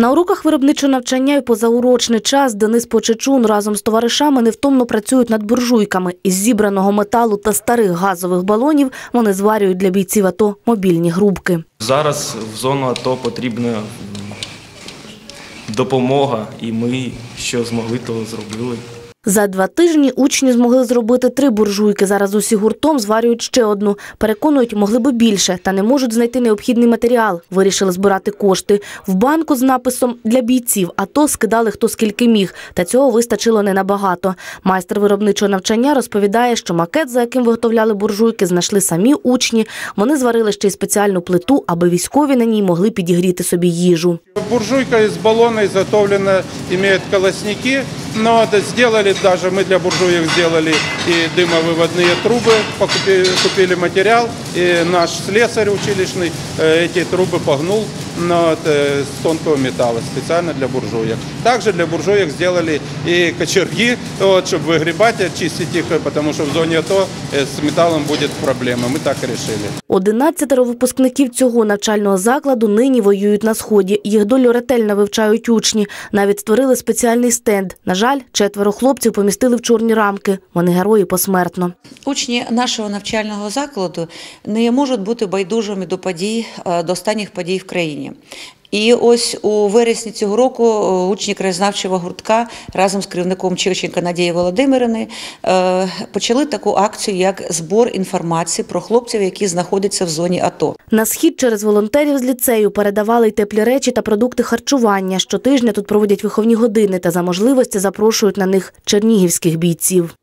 На уроках виробничого навчання і позаурочний час Денис Почечун разом з товаришами невтомно працюють над буржуйками. Із зібраного металу та старих газових балонів вони зварюють для бійців АТО мобільні грубки. Зараз в зону АТО потрібна допомога, і ми що змогли, то зробили. За два тижні учні змогли зробити три буржуйки. Зараз усі гуртом зварюють ще одну. Переконують, могли би більше, та не можуть знайти необхідний матеріал. Вирішили збирати кошти. В банку з написом «Для бійців», а то скидали хто скільки міг. Та цього вистачило не набагато. Майстер виробничого навчання розповідає, що макет, за яким виготовляли буржуйки, знайшли самі учні. Вони зварили ще й спеціальну плиту, аби військові на ній могли підігріти собі їжу. Буржуйка из баллона изготовлена, имеет колосники, но это сделали даже, мы для буржуек сделали и дымовыводные трубы, покупили, купили материал, и наш слесарь училищный э, эти трубы погнул но это с тонкого металла, специально для буржуек. Также для буржуек сделали и кочерги, вот, чтобы выгребать, очистить их, потому что в зоне АТО э, с металлом будет проблема. Мы так и решили. 11 випускників цього навчального закладу нині воюють на сході. Їх долю ретельно вивчають учні. Навіть створили спеціальний стенд. На жаль, четверо хлопців помістили в чорні рамки. Вони герої посмертно. Учні нашого навчального закладу не можуть бути байдужими до подій, е, до останніх подій в країні. І ось у вересні цього року е, учні краєзнавчого гуртка разом з керівником Чирченка Надією Володимирини е, почали таку акцію, як збор інформації про хлопців, які знаходяться в зоні АТО. На схід через волонтерів з ліцею передавали й теплі речі та продукти харчування. Щотижня тут проводять виховні години та за можливості запрошують на них чернігівських бійців.